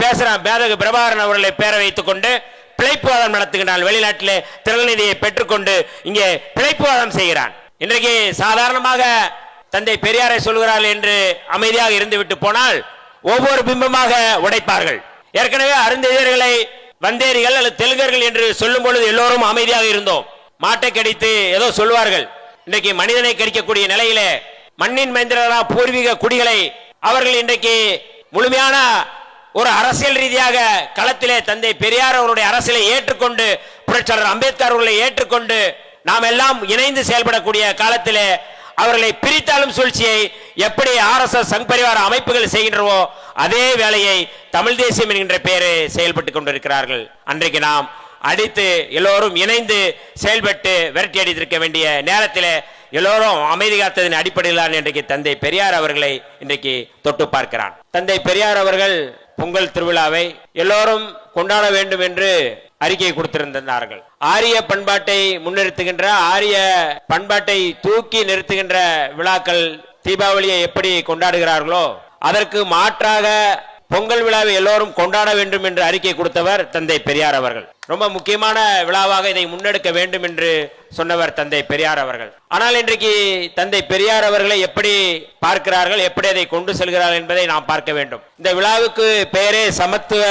பேசுறான் பேதகு பிரபாகரன் அவர்களை பேர வைத்துக் கொண்டு பிழைப்புவாதம் நடத்துகின்றான். வெளிநாட்டிலே திறநிதியை பெற்றுக்கொண்டு இங்கே பிழைப்புவாதம் செய்கிறான். இன்றைக்கு சாதாரணமாக தந்தை பெரியாரை சொல்கிறார்கள் என்று அமைதியாக இருந்துவிட்டு போனால் ஒவ்வொரு பிம்பமாக உடைப்பார்கள். ஏற்கனவே அருந்ததியர்களை வந்தேரிகள் அல்லது தெலுங்கர்கள் என்று சொல்லும் பொழுது எல்லோரும் அமைதியாக இருந்தோம். மாட்டை கடித்து ஏதோ சொல்வார்கள். இன்றைக்கு மனிதனை கடிக்கக்கூடிய நிலையிலே மண்ணின் மைந்திரா பூர்வீக குடிகளை அவர்கள் இன்றைக்கு முழுமையான ஒரு அரசியல் ரீதியாக களத்திலே தந்தை பெரியார் அவருடைய அரசியலை ஏற்றுக்கொண்டு புரட்சியாளர் அம்பேத்கர் அவர்களை ஏற்றுக்கொண்டு நாம் எல்லாம் இணைந்து செயல்படக்கூடிய காலத்திலே அவர்களை பிரித்தாலும் சூழ்ச்சியை எப்படி ஆர்எஸ்எஸ் சங் பரிவார அமைப்புகள் செய்கின்றவோ அதே வேலையை தமிழ் தேசியம் என்கின்ற பெயரை செயல்பட்டுக் கொண்டிருக்கிறார்கள். அன்றைக்கு நாம் அடித்து எல்லோரும் இணைந்து செயல்பட்டு விரட்டி அடித்திருக்க வேண்டிய நேரத்தில் எல்லோரும் அமைதி காத்ததின் அடிப்படையிலான இன்றைக்கு தந்தை பெரியார் அவர்களை இன்றைக்கு தொட்டு பார்க்கிறான். தந்தை பெரியார் அவர்கள் பொங்கல் திருவிழாவை எல்லோரும் கொண்டாட வேண்டும் என்று அறிக்கை கொடுத்திருந்தார்கள். ஆரிய பண்பாட்டை முன்னிறுத்துகின்ற ஆரிய பண்பாட்டை தூக்கி நிறுத்துகின்ற விழாக்கள் தீபாவளியை எப்படி கொண்டாடுகிறார்களோ அதற்கு மாற்றாக பொங்கல் விழாவை எல்லோரும் கொண்டாட வேண்டும் என்று அறிக்கை கொடுத்தவர் தந்தை பெரியார் அவர்கள். ரொம்ப முக்கியமான விழாவாக இதை முன்னெடுக்க வேண்டும் என்று சொன்னவர் தந்தை பெரியார் அவர்கள். ஆனால் இன்றைக்கு தந்தை பெரியார் அவர்களை எப்படி பார்க்கிறார்கள் எப்படி அதை கொண்டு செல்கிறார்கள் என்பதை நாம் பார்க்க வேண்டும். இந்த விழாவுக்கு பெயரே சமத்துவ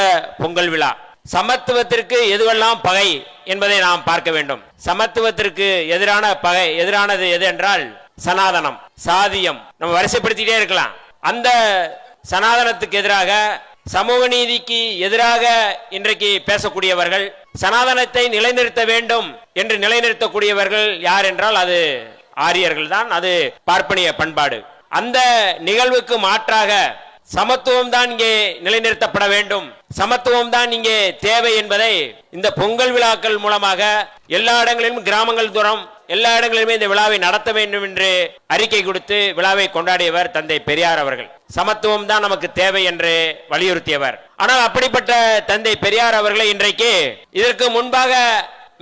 பொங்கல் விழா. சமத்துவத்திற்கு எதுவெல்லாம் பகை என்பதை நாம் பார்க்க வேண்டும். சமத்துவத்திற்கு எதிரான பகை எதிரானது எது என்றால் சனாதனம் சாதியம். நம்ம வரிசைப்படுத்திட்டே இருக்கலாம். அந்த சனாதனத்துக்கு எதிராக சமூக நீதிக்கு எதிராக இன்றைக்கு பேசக்கூடியவர்கள் சனாதனத்தை நிலைநிறுத்த வேண்டும் என்று நிலைநிறுத்தக்கூடியவர்கள் யார் என்றால் அது ஆரியர்கள் தான் அது பார்ப்பனிய பண்பாடு. அந்த நிகழ்வுக்கு மாற்றாக சமத்துவம் தான் இங்கே நிலைநிறுத்தப்பட வேண்டும். சமத்துவம் தான் இங்கே தேவை என்பதை இந்த பொங்கல் விழாக்கள் மூலமாக எல்லா இடங்களிலும் கிராமங்கள் தூரம் எல்லா இடங்களிலுமே இந்த விழாவை நடத்த வேண்டும் என்று அறிக்கை கொடுத்து விழாவை கொண்டாடியவர் தந்தை பெரியார் அவர்கள். சமத்துவம் தான் நமக்கு தேவை என்று வலியுறுத்தியவர். ஆனால் அப்படிப்பட்ட தந்தை பெரியார் அவர்களை இன்றைக்கு இதற்கு முன்பாக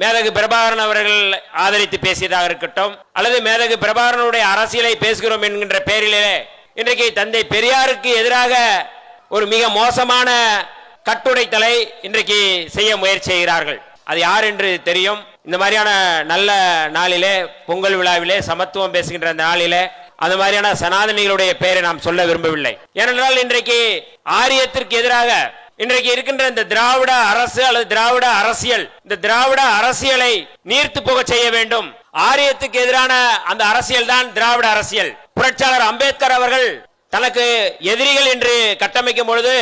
மேதகு பிரபாகரன் அவர்கள் ஆதரித்து பேசியதாக இருக்கட்டும் அல்லது மேதகு பிரபாகரனுடைய அரசியலை பேசுகிறோம் என்கின்ற பெயரிலே இன்றைக்கு தந்தை பெரியாருக்கு எதிராக ஒரு மிக மோசமான கட்டுடைத்தலை இன்றைக்கு செய்ய முயற்சி செய்கிறார்கள். அது யார் என்று தெரியும். இந்த மாதிரியான நல்ல நாளிலே பொங்கல் விழாவிலே சமத்துவம் பேசுகின்ற அந்த நாளிலே அந்த மாதிரியான சனாதனிகளுடைய பெயரை நாம் சொல்ல விரும்பவில்லை. ஏனென்றால் இன்றைக்கு ஆரியத்திற்கு எதிராக இன்றைக்கு இருக்கின்ற இந்த திராவிட அரசு அல்லது திராவிட அரசியல் இந்த திராவிட அரசியலை நீர்த்து போக செய்ய வேண்டும். ஆரியத்துக்கு எதிரான அந்த அரசியல் தான் திராவிட அரசியல். புரட்சியாளர் அம்பேத்கர் அவர்கள் தனக்கு எதிரிகள் என்று கட்டமைக்கும் பொழுது